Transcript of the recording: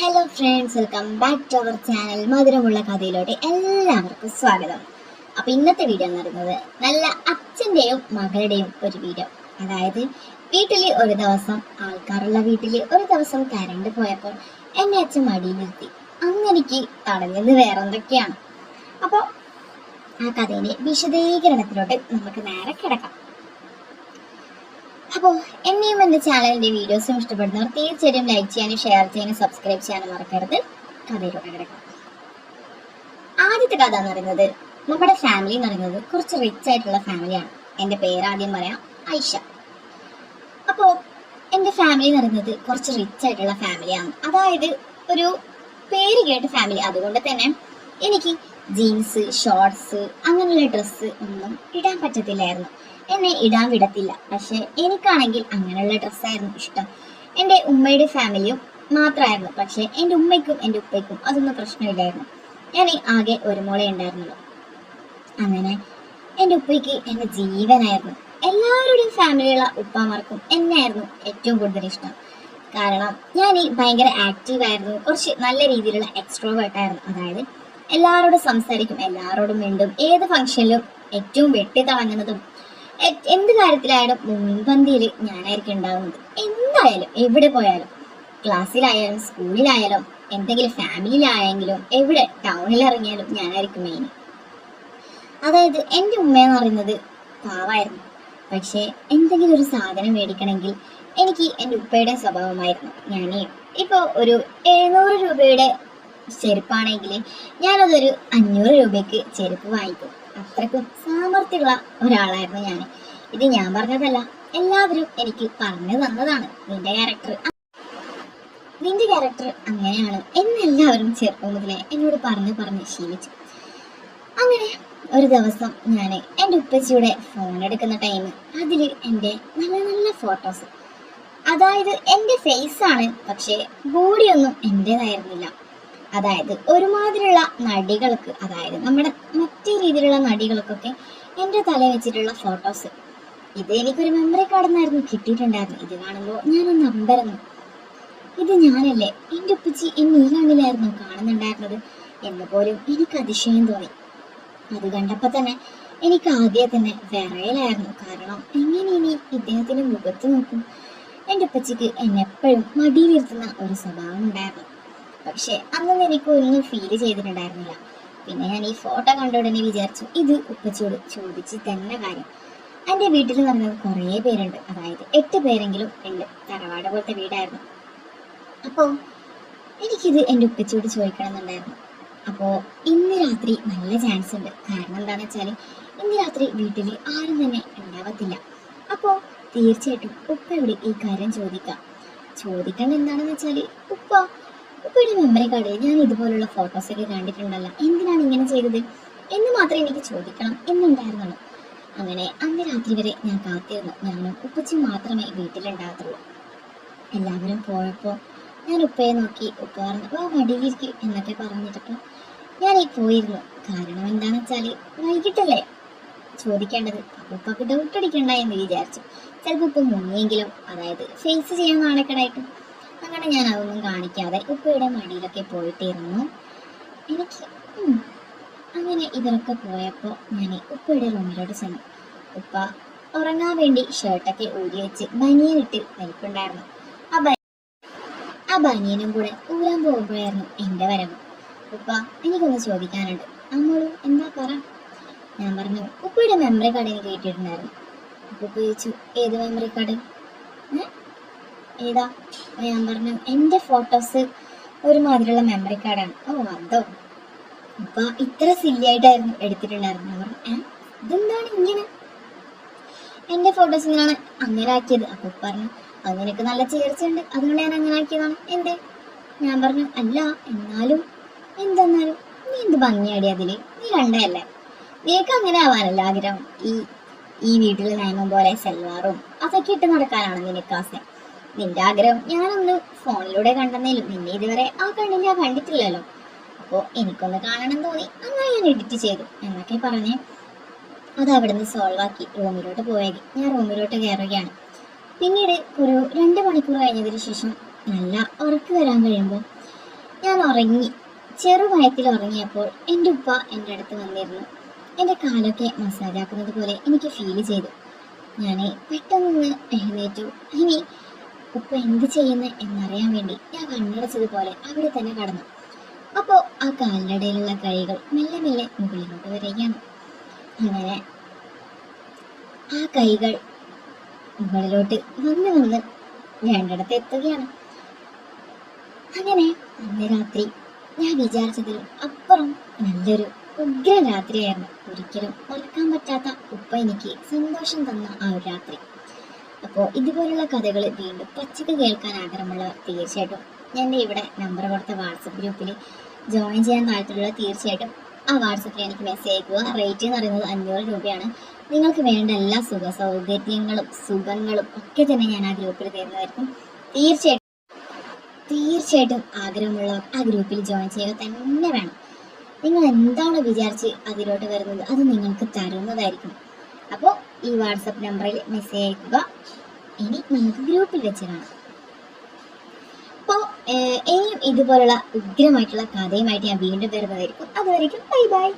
Hello friends welcome back to our channel മധുരമുള്ള കഥയിലോട്ട് എല്ലാവർക്കും സ്വാഗതം. അപ്പോൾ ഇന്നത്തെ വീഡിയോ എന്ന് പറയുന്നത് നല്ല അച്ഛന്റെയും മകളുടെയും ഒരു വീഡിയോ അതായത് വീട്ടിൽ ഒരു ദിവസം ആൾക്കാരുള്ള വീട്ടിൽ ഒരു ദിവസം കരണ്ട് പോയപ്പോൾ എന്നെ അച്ഛൻ മടിയിൽ നിർത്തി. അങ്ങനെക്ക് തടഞ്ഞത് വേറെന്തൊക്കെയാണ്? അപ്പോൾ ആ കഥയിലെ വിശദീകരണത്തിലോട്ട് നമുക്ക് നേരെ കിടക്കാം. അപ്പോൾ എന്നെയും എന്റെ ചാനലിന്റെ വീഡിയോസും ഇഷ്ടപ്പെടുന്നവർ തീർച്ചയായും ലൈക്ക് ചെയ്യാനും ഷെയർ ചെയ്യാനും സബ്സ്ക്രൈബ് ചെയ്യാനും മറക്കരുത്. കഥയിലൂടെ കിടക്കാം. ആദ്യത്തെ കഥ എന്ന് പറയുന്നത് നമ്മുടെ ഫാമിലി എന്ന് പറയുന്നത് കുറച്ച് റിച്ച് ആയിട്ടുള്ള ഫാമിലിയാണ് എന്റെ പേര് ആദ്യം പറയാം ഐഷ. അപ്പോൾ എന്റെ ഫാമിലി എന്ന് പറയുന്നത് കുറച്ച് റിച്ച് ആയിട്ടുള്ള ഫാമിലിയാണ് അതായത് ഒരു പേര് കേട്ട ഫാമിലി അതുകൊണ്ട് തന്നെ എനിക്ക് ജീൻസ് ഷോർട്സ് അങ്ങനെയുള്ള ഡ്രസ്സ് ഒന്നും ഇടാൻ പറ്റത്തില്ലായിരുന്നു. എന്നെ ഇടാൻ വിടത്തില്ല. പക്ഷെ എനിക്കാണെങ്കിൽ അങ്ങനെയുള്ള ഡ്രസ്സായിരുന്നു ഇഷ്ടം. എന്റെ ഉമ്മയുടെ ഫാമിലിയും മാത്രമായിരുന്നു പക്ഷെ എന്റെ ഉമ്മയ്ക്കും എന്റെ ഉപ്പയ്ക്കും അതൊന്നും പ്രശ്നമില്ലായിരുന്നു. ഞാൻ ആകെ ഒരു മോളെ ഉണ്ടായിരുന്നുള്ളൂ. അങ്ങനെ എന്റെ ഉപ്പയ്ക്ക് എന്റെ ജീവനായിരുന്നു. എല്ലാവരുടെയും ഫാമിലിയുള്ള ഉപ്പാമാർക്കും എന്നെയായിരുന്നു ഏറ്റവും കൂടുതൽ ഇഷ്ടം. കാരണം ഞാൻ ഈ ഭയങ്കര ആക്റ്റീവ് ആയിരുന്നു. കുറച്ച് നല്ല രീതിയിലുള്ള എക്സ്ട്രോവേർട്ട് ആയിരുന്നു. അതായത് എല്ലാവരോടും സംസാരിക്കും എല്ലാവരോടും മിണ്ടും ഏത് ഫംഗ്ഷനിലും ഏറ്റവും വെട്ടി തിളങ്ങുന്നതും എന്ത് കാര്യത്തിലായാലും മുൻപന്തിയിൽ ഞാനായിരിക്കും ഉണ്ടാകുന്നത് എന്തായാലും എവിടെ പോയാലും ക്ലാസ്സിലായാലും സ്കൂളിലായാലും എന്തെങ്കിലും ഫാമിലിയിലായെങ്കിലും എവിടെ ടൗണിൽ ഇറങ്ങിയാലും ഞാനായിരിക്കും മെയിൻ അതായത് എന്റെ ഉമ്മയെന്ന് പറയുന്നത് പാവായിരുന്നു. പക്ഷേ എന്തെങ്കിലും ഒരു സാധനം മേടിക്കണമെങ്കിൽ എനിക്ക് എന്റെ ഉപ്പയുടെ സ്വഭാവമായിരുന്നു. ഞാൻ ഇപ്പോൾ ഒരു എഴുന്നൂറ് രൂപയുടെ ചെരുപ്പാണെങ്കിൽ ഞാനതൊരു അഞ്ഞൂറ് രൂപയ്ക്ക് ചെരുപ്പ് വാങ്ങിക്കും. അത്രക്കും സാമർഥ്യമുള്ള ഒരാളായിരുന്നു ഞാൻ ഇത് ഞാൻ പറഞ്ഞതല്ല എല്ലാവരും എനിക്ക് പറഞ്ഞു തന്നതാണ് നിന്റെ ക്യാരക്ടർ നിന്റെ ക്യാരക്ടർ അങ്ങനെയാണ് എന്നെല്ലാവരും ചെറുപ്പം മുതലേ എന്നോട് പറഞ്ഞു പറഞ്ഞ് ശീലിച്ചു. അങ്ങനെ ഒരു ദിവസം ഞാൻ എന്റെ ഉപ്പച്ചിയുടെ ഫോൺ എടുക്കുന്ന ടൈം അതിൽ എന്റെ നല്ല നല്ല ഫോട്ടോസ് അതായത് എന്റെ ഫേസ് ആണ് പക്ഷേ ബോഡിയൊന്നും എന്റേതായിരുന്നില്ല. അതായത് ഒരുമാതിരിയുള്ള നടികൾക്ക് അതായത് നമ്മുടെ മറ്റു രീതിയിലുള്ള നടികൾക്കൊക്കെ എന്റെ തല വെച്ചിട്ടുള്ള ഫോട്ടോസ് ഇത് എനിക്കൊരു മെമ്മറി കാർഡെന്നായിരുന്നു കിട്ടിയിട്ടുണ്ടായിരുന്നു ഇത് കാണുമ്പോൾ ഞാനൊന്ന് അമ്പരന്നു ഇത് ഞാനല്ലേ എന്റെ ഉപ്പച്ചി എന്നെ ഈ കണ്ണിലായിരുന്നു കാണുന്നുണ്ടായിരുന്നത് എന്ന് പോലും എനിക്ക് അതിശയം തോന്നി. അത് കണ്ടപ്പോൾ തന്നെ എനിക്ക് ആദ്യം തന്നെ വിറയലായിരുന്നു. കാരണം എങ്ങനെ ഇനി ഇദ്ദേഹത്തിന് മുഖത്ത് നോക്കും? എന്റെ ഉപ്പച്ചിക്ക് എന്നെപ്പോഴും മടിയിലിരുത്തുന്ന ഒരു സ്വഭാവം ഉണ്ടായിരുന്നു. പക്ഷെ അന്നൊന്നും എനിക്ക് ഒന്നും ഫീൽ ചെയ്തിട്ടുണ്ടായിരുന്നില്ല. പിന്നെ ഞാൻ ഈ ഫോട്ടോ കണ്ട ഉടനെ വിചാരിച്ചു ഇത് ഉപ്പച്ചോട് ചോദിച്ച് തന്നെ കാര്യം. എന്റെ വീട്ടിൽ പറയുന്നത് കുറേ പേരുണ്ട്. അതായത് എട്ട് പേരെങ്കിലും ഉണ്ട്. തറവാട് പോലത്തെ വീടായിരുന്നു. അപ്പോൾ എനിക്കിത് എന്റെ ഉപ്പച്ചോട് ചോദിക്കണം എന്നുണ്ടായിരുന്നു അപ്പോൾ ഇന്ന് രാത്രി നല്ല ചാൻസ് ഉണ്ട്. കാരണം എന്താണെന്ന് വെച്ചാൽ ഇന്ന് രാത്രി വീട്ടിൽ ആരും തന്നെ ഉണ്ടാവത്തില്ല. അപ്പോൾ തീർച്ചയായിട്ടും ഉപ്പയോട് ഈ കാര്യം ചോദിക്കാം. ചോദിക്കേണ്ട എന്താണെന്ന് വെച്ചാൽ ഉപ്പ ഉപ്പയുടെ മെമ്മറി കാർഡിൽ ഞാൻ ഇതുപോലുള്ള ഫോട്ടോസൊക്കെ കണ്ടിട്ടുണ്ടല്ലോ. എന്തിനാണ് ഇങ്ങനെ ചെയ്തത്? എന്ന് മാത്രം എനിക്ക് ചോദിക്കണം. എന്നുണ്ടായിരുന്നു അങ്ങനെ അന്ന് രാത്രി വരെ ഞാൻ കാത്തിരുന്നു. ഞാനും ഉപ്പച്ചി മാത്രമേ വീട്ടിലുണ്ടാകത്തുള്ളൂ. എല്ലാവരും പോയപ്പോൾ ഞാൻ ഉപ്പയെ നോക്കി. ഉപ്പ പറഞ്ഞു വാ മടിയിലിരിക്കും എന്നൊക്കെ പറഞ്ഞിട്ടപ്പോൾ ഞാൻ ഈ പോയിരുന്നു. കാരണം എന്താണെന്ന് വെച്ചാൽ വൈകിട്ടല്ലേ ചോദിക്കേണ്ടത്. അപ്പോൾ ഉപ്പക്ക് ഡൗട്ട് അടിക്കണ്ട എന്ന് വിചാരിച്ചു. ചിലപ്പോൾ ഉപ്പ് മുങ്ങിയെങ്കിലും അതായത് ഫേസ് ചെയ്യാൻ നാണക്കേടായിട്ടും അങ്ങനെ ഞാൻ അതൊന്നും കാണിക്കാതെ ഉപ്പയുടെ മടിയിലൊക്കെ പോയിട്ടിരുന്നു. എനിക്ക് അങ്ങനെ ഇതിലൊക്കെ പോയപ്പോൾ ഞാൻ ഉപ്പയുടെ റൂമിലോട്ട് ചെന്നു. ഉപ്പ ഉറങ്ങാൻ വേണ്ടി ഷർട്ടൊക്കെ ഊരി വെച്ച് ബനിയനിട്ട് നിൽപ്പുണ്ടായിരുന്നു ആ ബനി ആ ബനിയനും കൂടെ ഊരാൻ പോകുമ്പോഴായിരുന്നു എന്റെ വരവ്. ഉപ്പ എനിക്കൊന്ന് ചോദിക്കാനുണ്ട്. അമ്മോളു എന്താ പറ? ഞാൻ പറഞ്ഞു ഉപ്പയുടെ മെമ്മറി കാർഡ് എനിക്ക് കിട്ടിയിട്ടുണ്ടായിരുന്നു. ഉപ്പ ചോദിച്ചു ഏത് മെമ്മറി കാർഡ്? ഏതാ ഞാൻ പറഞ്ഞു എന്റെ ഫോട്ടോസ് ഒരുമാതിരിയുള്ള മെമ്മറി കാർഡാണ് ഓ അതോ. ഉപ്പ ഇത്ര സില്ലി ആയിട്ടായിരുന്നു എടുത്തിട്ടുണ്ടായിരുന്നു ഇതെന്താണ് ഇങ്ങനെ? എന്റെ ഫോട്ടോസ് ഇങ്ങനെയാണ് അങ്ങനെ ആക്കിയത് അപ്പൊ പറഞ്ഞു അങ്ങനെയൊക്കെ നല്ല ചേർച്ചയുണ്ട് അതുകൊണ്ട് ഞാൻ അങ്ങനെ ആക്കിയതാണ്. എന്തേ? ഞാൻ പറഞ്ഞു അല്ല എന്നാലും എന്തെന്നാലും നീ എന്ത് ഭംഗിയാടി അതിൽ? നീ കണ്ടതല്ലേ? നിനക്ക് അങ്ങനെ ആവാനല്ല ആഗ്രഹം. ഈ ഈ വീട്ടിൽ നയമം പോലെ സെൽവാറും അതൊക്കെ ഇട്ട് നടക്കാനാണ് നിനക്ക് ആശയം നിന്റെ ആഗ്രഹം ഞാനൊന്ന് ഫോണിലൂടെ കണ്ടെന്നേലും നിന്നെ ഇതുവരെ ആ കണ്ണിൽ ഞാൻ കണ്ടിട്ടില്ലല്ലോ. അപ്പോൾ എനിക്കൊന്ന് കാണണം തോന്നി. അങ്ങനെ ഞാൻ എഡിറ്റ് ചെയ്തു. എന്നൊക്കെ പറഞ്ഞ് അത് അവിടുന്ന് സോൾവ് ആക്കി. റൂമിലോട്ട് പോയത് ഞാൻ റൂമിലോട്ട് കയറുകയാണ്. പിന്നീട് ഒരു രണ്ട് മണിക്കൂർ കഴിഞ്ഞതിന് ശേഷം നല്ല ഉറക്ക് വരാൻ കഴിയുമ്പോൾ ഞാൻ ഉറങ്ങി. ചെറുവയത്തിൽ ഉറങ്ങിയപ്പോൾ എന്റെ ഉപ്പ എന്റെ അടുത്ത് വന്നിരുന്നു. എന്റെ കാലൊക്കെ മസാജാക്കുന്നത് പോലെ എനിക്ക് ഫീൽ ചെയ്തു. ഞാൻ പെട്ടെന്ന് എഴുന്നേറ്റു. ഇനി ഉപ്പ എന്ത് ചെയ്യുന്നു എന്നറിയാൻ വേണ്ടി ഞാൻ കണ്ണടച്ചതുപോലെ അവിടെ തന്നെ കടന്നു. അപ്പോൾ ആ കാലിനിടയിലുള്ള കഴികൾ മെല്ലെ മെല്ലെ മുകളിലോട്ട് വരികയാണ് അങ്ങനെ ആ കൈകൾ മുകളിലോട്ട് വന്ന് വന്ന് വേണ്ടിടത്ത് എത്തുകയാണ്. അങ്ങനെ അന്ന് രാത്രി ഞാൻ വിചാരിച്ചതിലും അപ്പുറം നല്ലൊരു ഉഗ്ര രാത്രിയായിരുന്നു ഒരിക്കലും മറക്കാൻ പറ്റാത്ത ഉപ്പ എനിക്ക് സന്തോഷം തന്ന ആ ഒരു രാത്രി. അപ്പോൾ ഇതുപോലുള്ള കഥകൾ വീണ്ടും പച്ചക്ക് കേൾക്കാൻ ആഗ്രഹമുള്ളവർ തീർച്ചയായിട്ടും ഞാൻ ഇവിടെ നമ്പർ കൊടുത്ത വാട്സപ്പ് ഗ്രൂപ്പിൽ ജോയിൻ ചെയ്യാൻ താല്പര്യമുള്ള തീർച്ചയായിട്ടും ആ വാട്സപ്പിൽ എനിക്ക് മെസ്സേജ് അയക്കുക. റേറ്റ് എന്ന് പറയുന്നത് അഞ്ഞൂറ് രൂപയാണ്. നിങ്ങൾക്ക് വേണ്ട എല്ലാ സുഖ സൗകര്യങ്ങളും സുഖങ്ങളും ഒക്കെ തന്നെ ഞാൻ ആ ഗ്രൂപ്പിൽ തരുന്നതായിരിക്കും. തീർച്ചയായിട്ടും തീർച്ചയായിട്ടും ആഗ്രഹമുള്ളവർ ആ ഗ്രൂപ്പിൽ ജോയിൻ ചെയ്യുക തന്നെ വേണം. നിങ്ങൾ എന്താണ് വിചാരിച്ച് അതിലോട്ട് വരുന്നത് അത് നിങ്ങൾക്ക് തരുന്നതായിരിക്കും. അപ്പോൾ ഈ വാട്സപ്പ് നമ്പറിൽ മെസ്സേജ് അയക്കുക. ഇനി നമുക്ക് ഗ്രൂപ്പിൽ വെച്ച് കാണാം. അപ്പോൾ ഇനിയും ഇതുപോലുള്ള ഉഗ്രമായിട്ടുള്ള കഥയുമായിട്ട് ഞാൻ വീണ്ടും വരുന്നതായിരിക്കും. അതുവരെയും ബൈ ബൈ